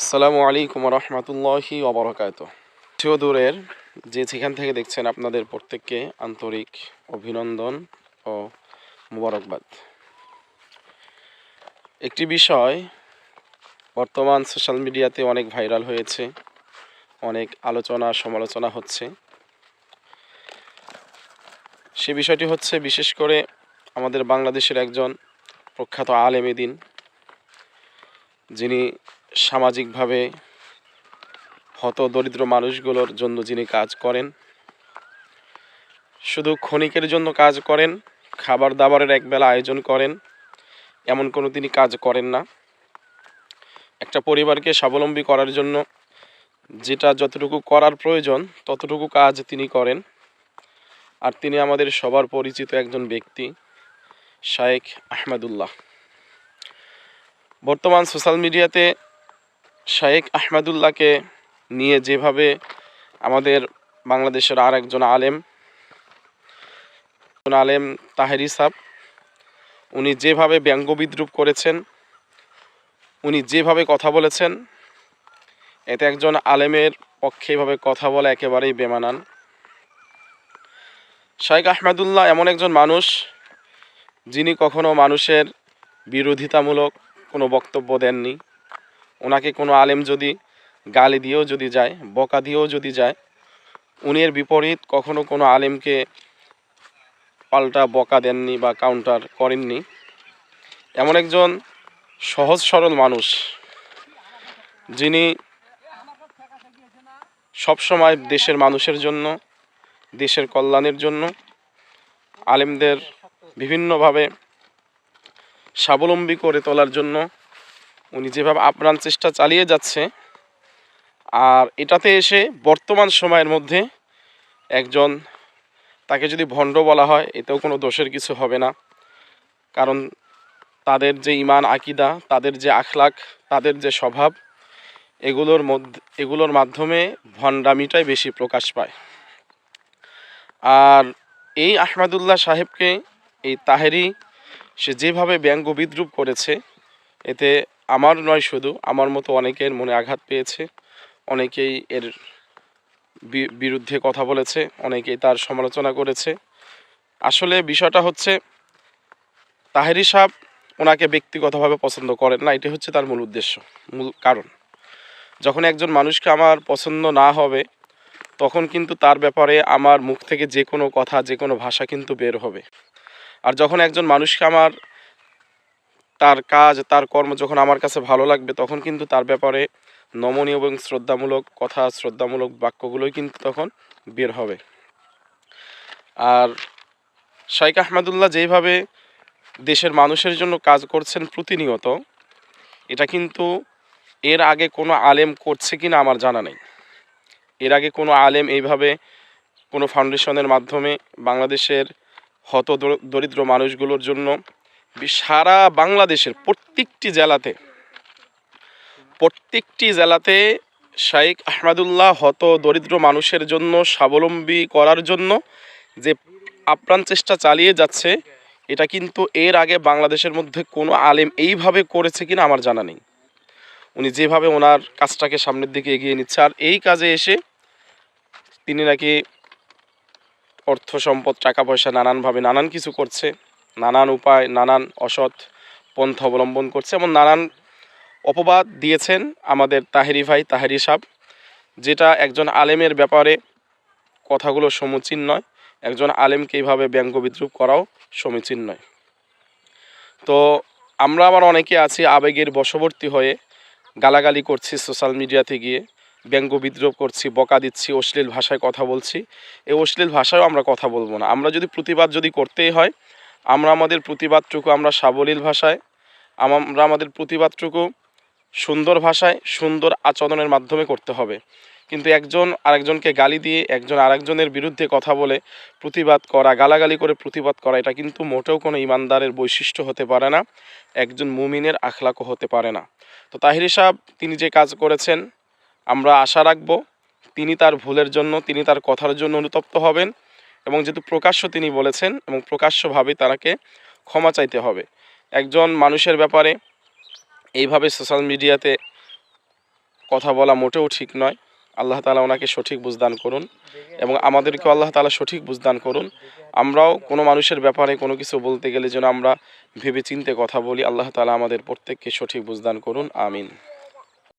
আসসালামু আলাইকুম রহমতুল্লাহি অবরকাত দূরের, যে যেখান থেকে দেখছেন আপনাদের প্রত্যেককে আন্তরিক অভিনন্দন ও মুবারকবাদ। একটি বিষয়, বর্তমান সোশ্যাল মিডিয়াতে অনেক ভাইরাল হয়েছে, অনেক আলোচনা সমালোচনা হচ্ছে। সে বিষয়টি হচ্ছে, বিশেষ করে আমাদের বাংলাদেশের একজন প্রখ্যাত আলেম দিন যিনি সামাজিকভাবে হত দরিদ্র মানুষগুলোর জন্য যিনি কাজ করেন, শুধু ক্ষণিকের জন্য কাজ করেন খাবার দাবারের একবেলা আয়োজন করেন, এমন কোনো তিনি কাজ করেন না। একটা পরিবারকে স্বাবলম্বী করার জন্য যেটা যতটুকু করার প্রয়োজন, ততটুকু কাজ তিনি করেন। আর তিনি আমাদের সবার পরিচিত একজন ব্যক্তি, শায়েখ আহমেদুল্লাহ। বর্তমান সোশ্যাল মিডিয়াতে শায়েখ আহমেদুল্লাহকে নিয়ে যেভাবে আমাদের বাংলাদেশের আর একজন আলেম আলেম তাহেরি সাহ, উনি যেভাবে ব্যঙ্গ বিদ্রুপ করেছেন, উনি যেভাবে কথা বলেছেন, এতে একজন আলেমের পক্ষে এভাবে কথা বলা একেবারেই বেমানান। শাইখ আহমেদুল্লাহ এমন একজন মানুষ যিনি কখনো মানুষের বিরোধিতামূলক কোনো বক্তব্য দেননি। ওনাকে কোনো আলেম যদি গালি দিয়েও যদি যায়, বকা দিয়েও যদি যায় উনি এর বিপরীত কখনো কোনো আলেমকে পাল্টা বকা দেননি বা কাউন্টার করেননি। এমন একজন সহজ সরল মানুষ, যিনি সবসময় দেশের মানুষের জন্য, দেশের কল্যাণের জন্য, আলেমদের বিভিন্নভাবে স্বাবলম্বী করে তোলার জন্য উনি যেভাবে আপ্রাণ চেষ্টা চালিয়ে যাচ্ছে, আর এটাতে এসে বর্তমান সময়ের মধ্যে একজন, তাকে যদি ভণ্ড বলা হয়, এতেও কোনো দোষের কিছু হবে না। কারণ তাদের যে ইমান আকিদা, তাদের যে আখলাক তাদের যে স্বভাব, এগুলোর মধ্যে, এগুলোর মাধ্যমে ভণ্ডামিটাই বেশি প্রকাশ পায়। আর এই আহমেদুল্লাহ সাহেবকে, এই তাহেরি, সে যেভাবে ব্যঙ্গ বিদ্রুপ করেছে, এতে আমার নয় শুধু, আমার মতো অনেকের মনে আঘাত পেয়েছে, অনেকেই এর বিরুদ্ধে কথা বলেছে, অনেকেই তার সমালোচনা করেছে। আসলে বিষয়টা হচ্ছে, তাহেরি সাহ ওনাকে ব্যক্তিগতভাবে পছন্দ করেন না এটি হচ্ছে তার মূল উদ্দেশ্য, মূল কারণ। যখন একজন মানুষকে আমার পছন্দ না হবে, তখন কিন্তু তার ব্যাপারে আমার মুখ থেকে যে কোনো কথা, যে কোনো ভাষা কিন্তু বের হবে। আর যখন একজন মানুষকে আমার তার কাজ, তার কর্ম যখন আমার কাছে ভালো লাগবে, তখন কিন্তু তার ব্যাপারে নমনীয় এবং শ্রদ্ধামূলক কথা, শ্রদ্ধামূলক বাক্যগুলোই কিন্তু তখন বের হবে। আর শাইখ আহমেদুল্লাহ যেইভাবে দেশের মানুষের জন্য কাজ করছেন প্রতিনিয়ত, এটা কিন্তু এর আগে কোনো আলেম করছে কি না আমার জানা নেই। এর আগে কোনো আলেম এইভাবে কোনো ফাউন্ডেশনের মাধ্যমে বাংলাদেশের হত দরিদ্র মানুষগুলোর জন্য সারা বাংলাদেশের প্রত্যেকটি জেলাতে প্রত্যেকটি জেলাতে শাইখ আহমেদুল্লাহ হত দরিদ্র মানুষের জন্য স্বাবলম্বী করার জন্য যে আপ্রাণ চেষ্টা চালিয়ে যাচ্ছে, এটা কিন্তু এর আগে বাংলাদেশের মধ্যে কোনো আলেম এইভাবে করেছে কিনা আমার জানা নেই। উনি যেভাবে ওনার কাজটাকে সামনের দিকে এগিয়ে নিচ্ছে, আর এই কাজে এসে তিনি নাকি অর্থ সম্পদ, টাকা পয়সা নানানভাবে নানান কিছু করছে। নানান উপায়, নানান অসৎ পন্থা অবলম্বন করছে এবং নানান অপবাদ দিয়েছেন আমাদের তাহেরি ভাই, তাহেরি সাহ যেটা একজন আলেমের ব্যাপারে কথাগুলো সমীচীন নয়। একজন আলেমকে এইভাবে ব্যঙ্গ বিদ্রুপ করাও সমীচীন নয়। তো আমরা আবার অনেকে আছি আবেগের বশবর্তী হয়ে গালাগালি করছি সোশ্যাল মিডিয়াতে গিয়ে, ব্যঙ্গ বিদ্রোপ করছি, বকা দিচ্ছি, অশ্লীল ভাষায় কথা বলছি। এই অশ্লীল ভাষায়ও আমরা কথা বলব না। আমরা যদি প্রতিবাদ যদি করতেই হয় আমরা আমাদের প্রতিবাদটুকু আমরা সাবলীল ভাষায়, আমরা আমাদের প্রতিবাদটুকু সুন্দর ভাষায়, সুন্দর আচরণের মাধ্যমে করতে হবে। কিন্তু একজন আরেকজনকে গালি দিয়ে, একজন আরেকজনের বিরুদ্ধে কথা বলে প্রতিবাদ করা, গালাগালি করে প্রতিবাদ করা, এটা কিন্তু মোটেও কোনো ইমানদারের বৈশিষ্ট্য হতে পারে না, একজন মুমিনের আখলাকও হতে পারে না। তো তাহিরি সাহেব, তিনি যে কাজ করেছেন, আমরা আশা রাখব, তিনি তার ভুলের জন্য, তিনি তার কথার জন্য অনুতপ্ত হবেন। এবং যেহেতু প্রকাশ্য তিনি বলেছেন এবং প্রকাশ্যভাবে তারাকে ক্ষমা চাইতে হবে। একজন মানুষের ব্যাপারে এইভাবে সোশ্যাল মিডিয়াতে কথা বলা মোটেও ঠিক নয়। আল্লাহ তালা ওনাকে সঠিক বুঝদান করুন এবং আমাদেরকেও আল্লাহ তালা সঠিক বুঝদান করুন। আমরাও কোনো মানুষের ব্যাপারে কোনো কিছু বলতে গেলে যেন আমরা ভেবে চিনতে কথা বলি, আল্লাহ তালা আমাদের প্রত্যেককে সঠিক বুঝদান করুন, আমিন।